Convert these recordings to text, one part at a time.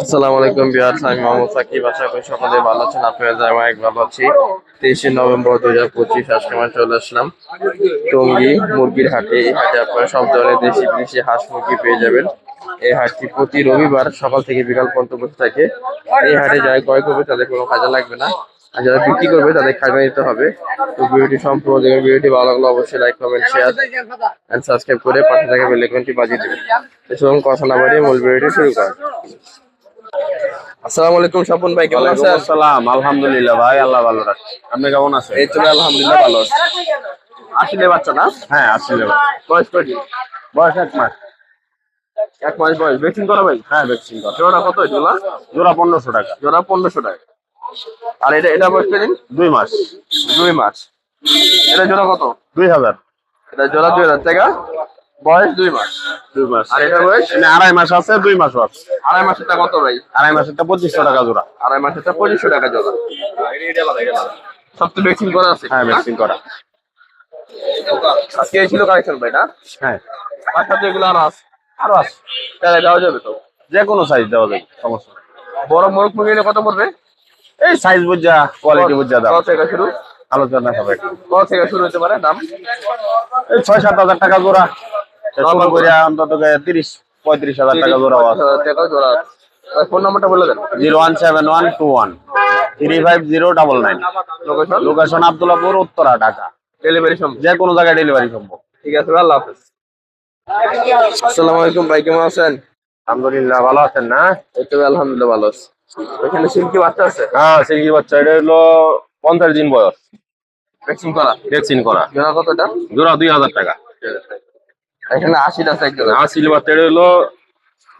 আসসালামু আলাইকুম বিহার আমি মোহাম্মদ সাকিব। আশা করি সকলে ভালো আছেন। আপনারা যাই অনেক ভালো আছি। তেইশে নভেম্বর দু হাজার পঁচিশ, আজকে আমরা চলে আসলাম টঙ্গি মুরগির হাটে। এই হাটে আপনারা সব ধরনের দেশি বিদেশি হাঁস মুরগি পেয়ে যাবেন। এই হাটটি প্রতি রবিবার সকাল থেকে বিকাল পর্যন্ত বসে থাকে। এই হাটে যারা ক্রয় করবে তাদের কোনো কাজে লাগবে না। আর যারা বিক্রি করবে তাদের খাজনা নিতে হবে। তো ভিডিওটি সম্পূর্ণ দেখবেন ভিডিওটি ভালো লাগলে অবশ্যই like comment share and subscribe করে পাশে থাকা বেল আইকনটি বাজিয়ে দেবেন। তো চলুন কথা না বাড়িয়ে মূল ভিডিওটি শুরু করা আসসালামু আলাইকুম স্বপন ভাই কেমন আছেন? আসসালাম। আলহামদুলিল্লাহ ভাই আল্লাহ ভালো রাখছে। আপনি কেমন আছেন? এই তো আলহামদুলিল্লাহ ভালো আছি। আসলে বাচ্চা না? হ্যাঁ আসলে বয়স কয়টি? বয়স এক মাস। এক মাস বয়স। ভ্যাকসিন করা ভাই হ্যাঁ ভ্যাকসিন কর জোড়া কত এগুলা? জোড়া পনেরোশো টাকা। জোড়া পনেরোশো টাকা। আর এটা এটা বয়স কদিন দুই মাস। দুই মাস। এটা জোড়া কত? দুই হাজার। এটা জোড়া দুই হাজার টাকা। বয়স দুই মাস। দুই মাস। আর এটা বয়স? এখানে আড়াই মাস আছে দুই মাসও আছে আড়াই মাসেরটা কত ভাই? আড়াই মাসেরটা পঁচিশশো টাকা জোড়া। আড়াই মাসেরটা পঁচিশশো টাকা জোড়া। সব তো ভ্যাকসিন করা আছে? হ্যাঁ ভ্যাকসিন করা। আজকে ছিল কালেকশন ভাই না? হ্যাঁ। তার সাথে এগুলো আরও আছে। আরও আছে। তাহলে দেওয়া যাবে তো? যে কোনো সাইজ দেওয়া যাবে সমস্যা বড় মোরগ মুরগি কত পড়বে? এই সাইজ বুঝা কোয়ালিটি বুঝা দাও। কত থেকে শুরু? আলোচনা হবে। কত থেকে শুরু হতে পারে? দাম এই ছয় সাত হাজার টাকা জোড়া। শুরু করে অন্তত তিরিশ পঁয়ত্রিশ হাজার টাকা জোড়া আছে। টাকা জোড়া ফোন নাম্বারটা বলে দেন। Zero one seven one two one three five zero double nine. Location location Abdullahpur Uttara Dhaka. Delivery সম্ভব। যে কোনো জায়গায় ডেলিভারি সম্ভব। ঠিক আছে আল্লাহ হাফেজ। আসসালামু আলাইকুম ভাই কেমন আছেন? আলহামদুলিল্লাহ ভালো আছেন না? এই তো আলহামদুলিল্লাহ ভালো আছি। এখানে সিল্কি বাচ্চা আছে? হ্যাঁ সিলকি বাচ্চা। এটা হলো পঞ্চাশ দিন বয়স। ভ্যাকসিন করা? ভ্যাকসিন করা। জোড়া কতটা জোড়া দুই হাজার টাকা। এখানে আশিটা আছে একজন আর সিল বাচ্চা। এটা হলো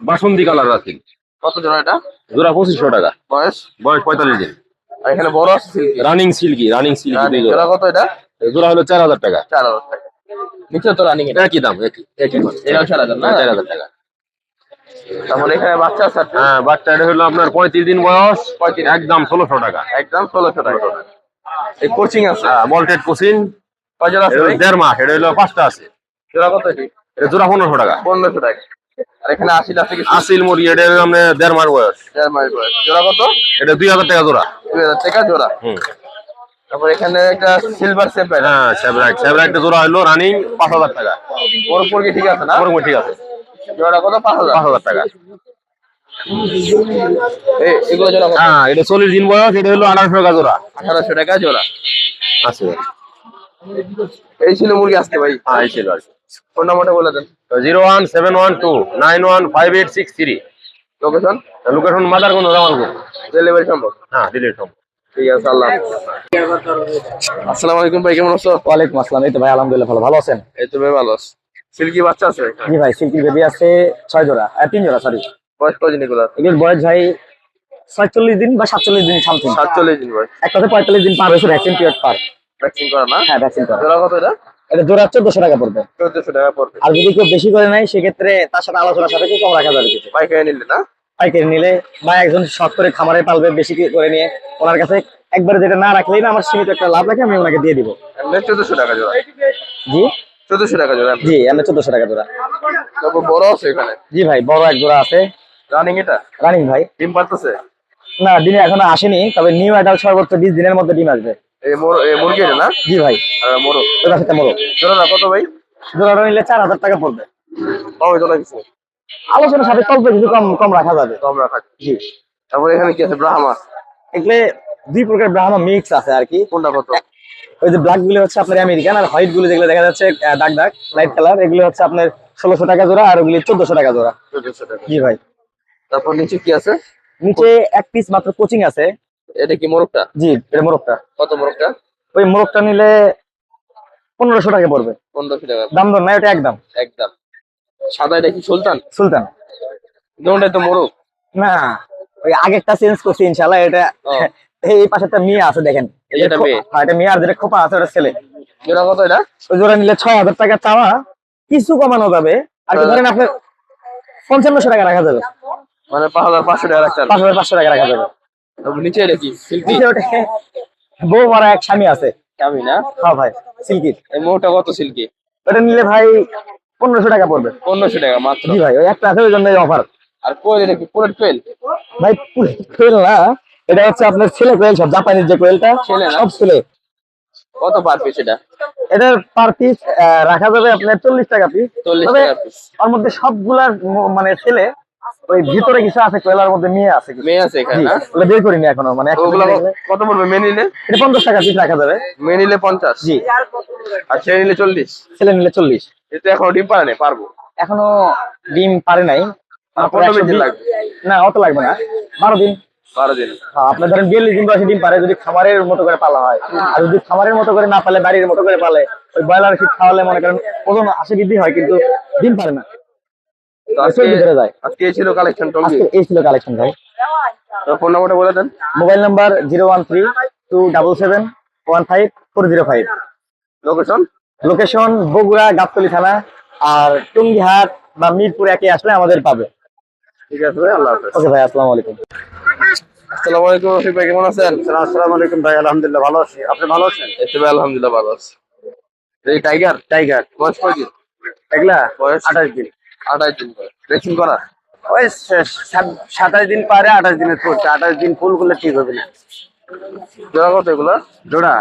বাসন্তী কালার আছে। কত জোড়া এটা? জোড়া পঁচিশশো টাকা। বয়স? বয়স পঁয়তাল্লিশ দিন। এখানে বড় আছে silkie? Running silkie running silkie জোড়া কত এটা? জোড়া হলো চার হাজার টাকা। চার হাজার টাকা। নিচে তো রানিং এটা একই দাম একই। একই এটাও চার হাজার না? চার হাজার টাকা। তারপরে এখানে বাচ্চা আছে হ্যাঁ হলো আপনার পঁয়ত্রিশ দিন বয়স পঁয়ত্রিশ। একদম ষোলোশো টাকা। একদম ষোলোশো টাকা। এই কোচিং আছে? হ্যাঁ জোড়া আছে? দেড় মাস এটা হলো পাঁচটা আছে। জোড়া কত এটা? জোড়া পনেরোশো টাকা। পনেরোশো টাকা। আর এখানে আশিটা আছে আসিল মুরগি এটা দেড় মাস বয়স। দেড় মাস বয়স। জোড়া কত? এটা দুই হাজার টাকা জোড়া। দুই হাজার টাকা জোড়া। হুম। তারপর এখানে একটা সিলভার সেপার হ্যাঁ সেভরাইট সেভরাইট জোড়া হলো রানিং পাঁচ হাজার টাকা। বড় মুরগি ঠিক আছে না? ওরকম ঠিক আছে। জোড়া কত? পাঁচ হাজার। পাঁচ হাজার টাকা। এই এগুলো জোড়া কত? হ্যাঁ এটা চল্লিশ দিন বয়স এটা হলো আঠারোশো টাকা জোড়া। আঠারোশো টাকা জোড়া। আছে। এই ছিল মুরগি আসতে ভাই। হ্যাঁ এই ছিল ফোন নাম্বারটা বলে দেন। Zero one seven one two nine one five eight six three. Location location Madarganj Ramalganj delivery সম্ভব। হ্যাঁ দিল্লি সম্ভব। ঠিক আছে আল্লাহ আসসালামু আলাইকুম ভাই কেমন আছো? ওয়ালাইকুম আসসালাম। এই তো ভাই আলহামদুলিল্লাহ ভালো। ভালো আছেন? এই তো ভাই ভালো আছি। সিল্কি বাচ্চা আছে জি ভাই সিল্কির বেবি আছে ছয় জোড়া আহ, তিন জোড়া সরি বয়স কদিন এগুলো এগুলোর? বয়স ভাই ছয়চল্লিশ দিন বা সাতচল্লিশ দিন সামথিং সাতচল্লিশ দিন বয়স। এক কথা পঁয়তাল্লিশ দিন পার হয়েছে ভ্যাকসিন পিরিয়ড পার। ভ্যাকসিন করা না? হ্যাঁ ভ্যাকসিন করা। জোড়া কত এটা? এটা জোড়া চোদ্দশো টাকা পড়বে। চোদ্দশো টাকা পড়বে। আর যদি কেউ বেশি করে নেয় সেক্ষেত্রে তার সাথে আলোচনার সাথে কম রাখা যাবে। কিছু পাইকারি নিলে না? পাইকারি নিলে বা একজন শখ করে খামারে পালবে বেশি করে নিয়ে ওনার কাছে একবারে যেটা না রাখলেই না আমার সীমিত একটা লাভ রাখে আমি ওনাকে দিয়ে দিব। চোদ্দশো টাকা জোড়া। জি? টাকা জোড়া। জি টাকা জোড়া। তারপর বড় আছে এখানে। জি ভাই বড় এক জোড়া আছে। রানিং এটা? রানিং ভাই। ডিম পারতেছে? না এখনও আসেনি তবে নিউ অ্যাডাল্ট সর্বোচ্চ বিশ দিনের মধ্যে ডিম আসবে। এই মোর এই মুরগি এটা না? জি ভাই। আর কত জোড়াটা নিলে টাকা পড়বে। কমে জোড়া কিছু? আলোচনার সাথে অল্প কিছু কম কম রাখা যাবে। কম রাখা জি। তারপর এখানে কি আছে? ব্রাহ্মা। এগুলো দুই প্রকার ব্রাহ্মা মিক্স আছে আর কি। কোনটা কত? ওই যে ব্ল্যাকগুলো হচ্ছে আপনার আমেরিকান আর হোয়াইটগুলো যেগুলো দেখা যাচ্ছে দাগ দাগ লাইট কালার এগুলো হচ্ছে আপনার ষোলোশো টাকা জোড়া আর ওগুলি চোদ্দশো টাকা জোড়া। জি ভাই। তারপর নিচে কি আছে? নিচে এক পিস মাত্র কোচিং আছে। এটা কি মোরগটা? জি এটা মোরগটা। কত মোরগটা? ওই মোরগটা নিলে পনেরোশো টাকা পড়বে। পনেরোশো টাকা। দাম দর নাই ওটা একদম। একদম। সাদা এটা কি সুলতান? সুলতান। তো মোরগ। না ওই আগেরটা চেঞ্জ করছি ইনশাল্লাহ এটা। এই পাশে একটা মেয়ে আছে দেখেন? হ্যাঁ এটা মেয়ে আর যেটা খোপা আছে ওটা ছেলে। জোড়া কত এটা? ওই জোড়া নিলে ছয় হাজার টাকা চাওয়া কিছু কমানো যাবে। আর কি ধরেন আপনার পঞ্চান্নশো টাকা রাখা যাবে। মানে পাঁচ হাজার পাঁচশো টাকা রাখতে পাঁচ হাজার পাঁচশো টাকা রাখা যাবে। নিচে কি? নিচে ওটা বউ মারা এক স্বামী আছে। আমি না? হ্যাঁ ভাই সিল্কির এই মোটা কত সিল্কি? ওটা নিলে ভাই পনেরোশো টাকা পড়বে। পনেরোশো টাকা মাত্র? জি ভাই ওই একটা আছে ওই জন্য অফার আর কোয়েল এটা কি? পুরো কোয়েল? ভাই কোয়েল না এটা হচ্ছে আপনার ছেলে কোয়েল সব জাপানির যে কোয়েলটা ছেলে সব ছেলে। কত পার পিস এটা? এটার পার পিস রাখা যাবে আপনার চল্লিশ টাকা পিস 40 তবে। ওর মধ্যে সবগুলার মানে ছেলে ওই ভিতরে কিছু আছে কোয়েলার মধ্যে মেয়ে আছে। মেয়ে আছে এখানে না? ওগুলো বের করিনি এখনও মানে কত পড়বে মেয়ে নিলে? এটা পঞ্চাশ টাকা পিস রাখা যাবে। মেয়ে নিলে পঞ্চাশ। জি। আর ছেলে নিলে চল্লিশ। ছেলে নিলে চল্লিশ। এটা এখন ডিম পারে নেই পারব। এখনও ডিম পারে নাই? না অত লাগবে না। বারো দিন। হ্যাঁ, আপনার ধরেন বিয়াল্লিশ দিন বয়সে ডিম পারে যদি খামারের মতো করে পালা হয় আর যদি খামারের মতো করে না পালে বাড়ির মতো করে পালে ওই ব্রয়লার ফিট খাওয়ালে মনে করেন ওজন আশি বৃদ্ধি হয় কিন্তু ডিম পারে না। ফোন নাম্বারটা বলে দেন। Mobile number zero one three two double seven one five four zero five. Location location Bogura Gabtali থানা আর টুঙ্গিহাট বা মিরপুর একে আসলে আমাদের পাবে। ঠিক আছে ভাই আল্লাহ হাফেজ। ওকে ভাই আসসালামু আলাইকুম। আসসালামু আলাইকুম রফিক ভাই কেমন আছেন? আসসালামু আলাইকুম ভাই আলহামদুলিল্লাহ ভালো আছি। আপনি ভালো আছেন? এই তো ভাই আলহামদুলিল্লাহ ভালো আছি। এই টাইগার? টাইগার। বয়স কয়দিন এগুলা? বয়স? আঠাশ দিন। আঠাশ দিন করা? ওই সাতাশ দিন পারে আঠাশ দিনের চলছে আঠাশ দিন ফুল করলে ঠিক হবে না। জোড়া কত এগুলো? জোড়া?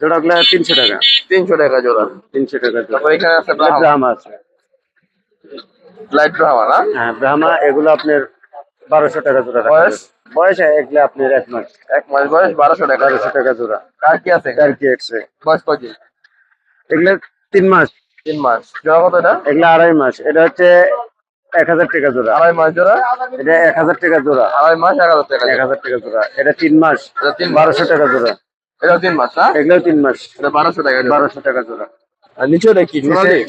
জোড়া গুলো তিনশো টাকা। তিনশো টাকা জোড়া। তিনশো টাকা জোড়া। তারপর এখানে আছে ব্রাহ্মা আছে। লাইট ব্রাহ্মা না? হ্যাঁ ব্রাহ্মা এগুলো আপনার বারোশো টাকা জোড়া বয়স? বয়স এগুলো আপনার এক মাস। এক মাস বয়স বারোশো টাকা। বারোশো টাকা জোড়া। কার কি আছে? আর কি এক্সরে বয়স এগুলো তিন মাস। তিন মাস। জোড়া কত এটা? এগুলো আড়াই মাস। এটা হচ্ছে এক হাজার টাকা জোড়া। আড়াই মাস জোড়া? এটা এক হাজার টাকা জোড়া। আড়াই মাস এক হাজার টাকা এক হাজার টাকা জোড়া। এটা তিন মাস। এটা তিন বারোশো টাকা জোড়া। এটা তিন মাস না? এগুলো তিন মাস। এটা বারোশো টাকা বারোশো টাকা জোড়া। আর নিচে ওটা কি?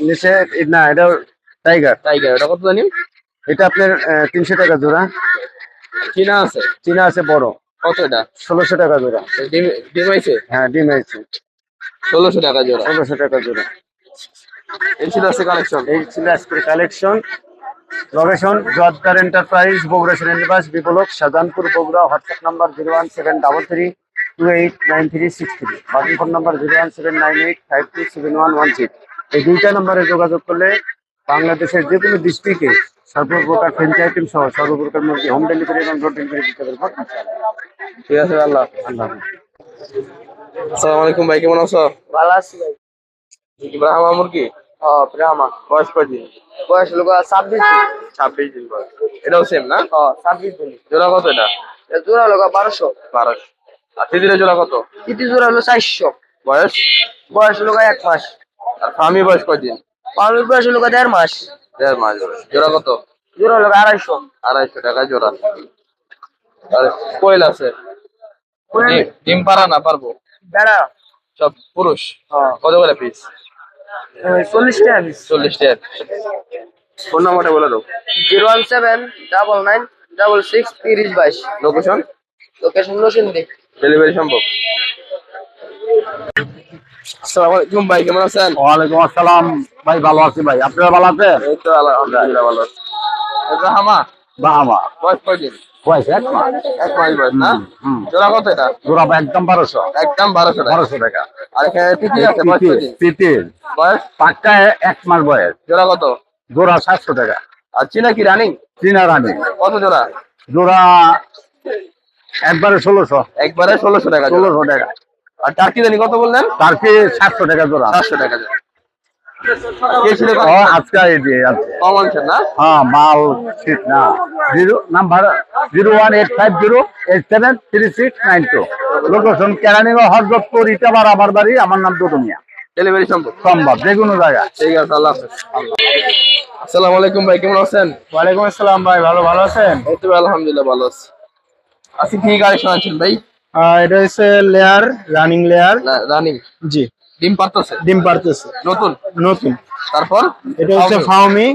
নিচে না এটা টাইগার টাইগার এটা কত জানি এটা আপনার তিনশো টাকা জোড়া। কিনা আছে? চীনা আছে বড়। কত এটা? ষোলোশো টাকা জোড়া। ডিম ডিম হ্যাঁ ডিম আছে। ষোলোশো টাকা জোড়া। ষোলোশো টাকা জোড়া। এই ছিল আছে কালেকশন এই ছিল আজকের collection location Joaddar enterprise Bogura শ্রেণীবাস Biplob Shahjahanpur Bogura WhatsApp number zero one seven double three two eight nine three six three phone number zero one seven nine eight five two seven one one six এই দুইটা নম্বরে যোগাযোগ করলে বাংলাদেশের যে কোনো ডিস্ট্রিক্টে সর্বপ্রকার ফ্রেঞ্চ আইটেম সহ সর্বপ্রকার মুরগি হোম ডেলিভারি এবং ডোর ডেলিভারি দিতে পারব ঠিক আছে আল্লাহ আল্লাহ আসসালামু আলাইকুম ভাই কেমন আছো? ভালো আছি ভাই। ইব্রাহিম মুরগি? হ্যাঁ ব্রাহ্মা বয়স কয়দিন বয়স লোক ছাব্বিশ ছাব্বিশ দিন বয়স। এটাও সেম না? হ্যাঁ ছাব্বিশ দিন। জোড়া কত এটা? জোড়া লোক বারোশো। বারোশো। আর তিতিরে জোড়া কত? তৃতীয় জোড়া হলো চারশো। বয়স? বয়স লোক এক মাস। আর ফার্মি বয়স কয়দিন পালুর বয়স লোক দেড় মাস। দেড় মাস জোড়া। কত? জোড়া লোক আড়াইশো। আড়াইশো টাকা জোড়া। আর কোয়েল আছে? ডিম- ডিম পারা না পারব? বেড়া। সব পুরুষ? হ্যাঁ। কত করে পিস চল্লিশ টাকা পিস চল্লিশ টাকা ফোন নাম্বারটা বলে দাও। Zero one seven double nine double six তিরিশ বাইশ। লোকেশন লোকেশন নসিন্দি ডেলিভারি সম্ভব? আসসালামু আলাইকুম ভাই কেমন আছেন? ওয়ালাইকুম আসসালাম। ভাই ভালো আছি ভাই। আপনারা ভালো আছেন? এই তো আলহামদুলিল্লাহ ভালো এটা হামা বাবা বয়স কয়দিন? বয়স এক মাস। এক মাস বয়স না? জোড়া কত এটা? জোড়া একদম বারোশো। একদম বারোশো টাকা। বারোশো টাকা। আর এখানে আছে তিতির বয়স? পাক্কা এক মাস বয়স। জোড়া কত? জোড়া সাতশো টাকা। আর চিনা কি রানিং? চীনা রানী। কত জোড়া? জোড়া একবারে ষোলোশো। একবারে ষোলোশো টাকা ষোলোশো টাকা। আর টার্কি জানি কত বললেন? তার কি সাতশো টাকা জোড়া। চারশো টাকা জোড়া। না? হ্যাঁ লোকেশন কেরানীগঞ্জ ইটাবার আমার বাড়ি আমার নাম দুদুমিয়া। ডেলিভারি সম্ভব? সম্ভব যে কোনো জায়গায়। ঠিক আছে আল্লাহ আসসালামু আলাইকুম ভাই কেমন আছেন? ওয়ালাইকুম আসসালাম ভাই ভালো ভালো আছেন? এই তো আলহামদুলিল্লাহ ভালো আছি। আজকে কি কালেকশন আছেন ভাই? এটা হচ্ছে লেয়ার রানিং লেয়ার রানিং জি। ডিম পারতেছে? ডিম পারতেছে। নতুন? নতুন। তারপর? এটা হচ্ছে ফাউমি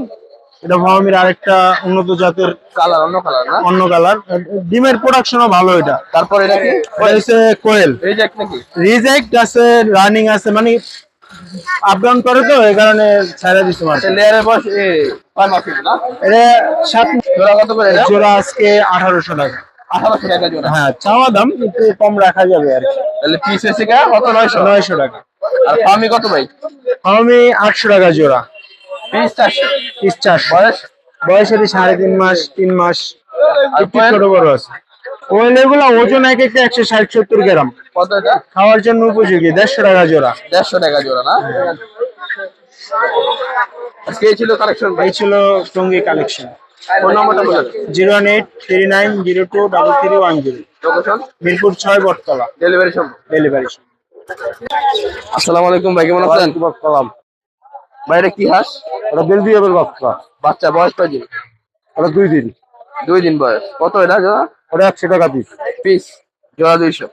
এটা ফাউমির আরেকটা উন্নত জাতের কালার অন্য কালার না? অন্য কালার ডিমের প্রোডাকশনও ভালো এটা। তারপর এটা কি? এটা হচ্ছে কোয়েল রিজেক্ট নাকি? রিজেক্ট আছে রানিং আছে মানে আপ ডাউন করে তো এই কারণে ছাড়া দিতে পারছে লেয়ারের বয়স এ কয় মাস না? এটা সাত জোড়া কত করে জোড়া আজকে আঠারোশো টাকা। আঠারোশো টাকা জোড়া। হ্যাঁ চাওয়া দাম একটু কম রাখা যাবে আর তাহলে পিস এসে কত? নয়শো? নয়শো টাকা। আর ফার্মি কত ভাই? আটশো টাকা জোড়া। পিস চারশো। পিস চারশো। বয়স? বয়স হচ্ছে সাড়ে তিন মাস তিন মাস। একটু ছোট বড় আছে। ওয়েল এগুলো ওজন এক একটা একশো ষাট সত্তর গ্রাম। খাওয়ার জন্য উপযোগী দেড়শো টাকা জোড়া। দেড়শো টাকা জোড়া না? ছিল কালেকশন এই ছিল টঙ্গি কালেকশন ফোন নাম্বারটা বলে দেন zero one eight three nine zero two double three one zero. Location? Mirpur ছয় বটতলা। ডেলিভারি সম্ভব। ডেলিভারি আসসালামু আলাইকুম ভাই কেমন আছেন? সালাম বাইরে কি হাঁস? ওটা বেলজিয়ামের বাচ্চা। বাচ্চা বয়স কয়দিন ওটা দুই দিন। দুই দিন বয়স। কত এটা জোড়া? ওটা একশো টাকা পিস। পিস? জোড়া দুইশো।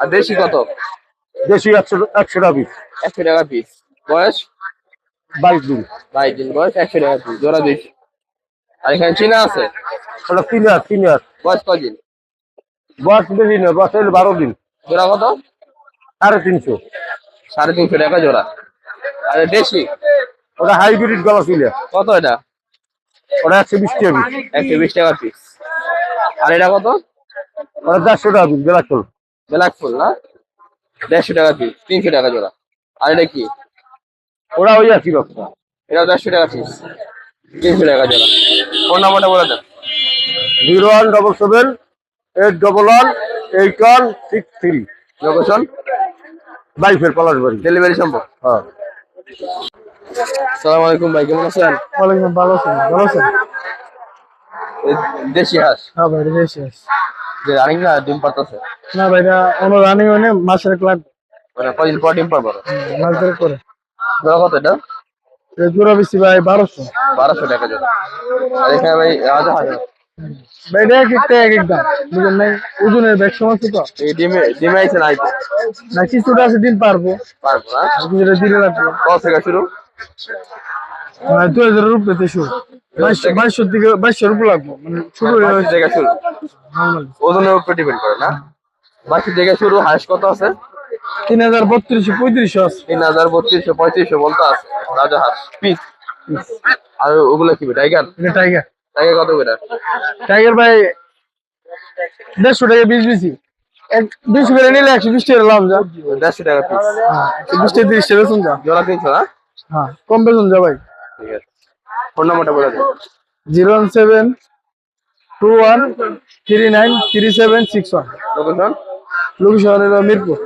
আর দেশি কত? দেশি একশো একশো টাকা পিস। একশো টাকা পিস। বয়স? বাইশ দিন। বাইশ দিন বয়স একশো টাকা পিস। জোড়া দুইশো। আর এখানে চীনা আছে? ওটা তিন হাজার তিন হাজার বয়স কয়দিন বয়স বেশি নয় বয়স হলো বারো দিন। জোড়া কত? সাড়ে তিনশো। সাড়ে তিনশো টাকা জোড়া। আর দেশি? ওটা হাইব্রিড গলা ছিল কত এটা? ওটা একশো বিশ টাকা পিস একশো বিশ টাকা পিস আর এটা কত? ওটা চারশো টাকা পিস বেলা চল ব্ল্যাক ফুল না? দেড়শো টাকা পিস তিনশো টাকা জোড়া। আর এটা কি? ওরা ওই একই ব্যবসা এটা দেড়শো টাকা পিস তিনশো টাকা জোড়া ফোন নাম্বারটা বলে দেন। Zero one double seven eight double one eight one six three. Location? বাইফের Palash বাড়ি ডেলিভারি সম্ভব। হ্যাঁ। সালাম আলাইকুম ভাই কেমন আছেন? ওয়ালাইকুম ভালো আছেন? ভালো আছেন? দেশি হাঁস। হ্যাঁ ভাই বেশি যে রানিং না ডিম পাতাছে না ভাই এটা অন্য রানিং মাসের ক্লাব মানে কদিন পর ডিম পারব মাস ধরে করে। কত এটা? জোড়া বেশি ভাই বারোশো। বারোশো টাকা জোড়া। আর এখানে ভাই হাজার হাজার ভাই এক একটা এক এক দাম বুঝলেন নাই ওজনের ব্যাগ সমস্ত তো এই ডিমে ডিমে না না কিছুটা আছে দিন পারব। পারব না। কিছুটা দিলে লাগবে কত থেকে শুরু? মানে দু হাজারের উপরে তো শুরু। বাইশশো বাইশশোর দিকে বাইশশোর উপর লাগবো মানে শুরু হয়ে শুরু। ওজনের উপর ডিপেন্ড করে না। বাকি থেকে শুরু হাঁস কত আছে? তিন হাজার বত্রিশশো পঁয়ত্রিশশো আছে। তিন হাজার বত্রিশশো পঁয়ত্রিশশো বলতে আছে। রাজা হাঁস পিস আর ওগুলো কি টাইগার? টাইগার। টাইগার কত করে? টাইগার ভাই দেড়শো টাকা বিশ বেশি এক বিশ করে নিলে একশো বিশ টাকা লাভ যা। দেড়শো টাকা পিস। একশো বিশ টাকা তিরিশ টাকা বেতন যা। জোড়া তিনশো না হ্যাঁ কম বেতন যা ভাই। ঠিক আছে। ফোন নাম্বারটা বলে দিন। Zero one seven two one three nine three seven six one. Location location হলো মিরপুর।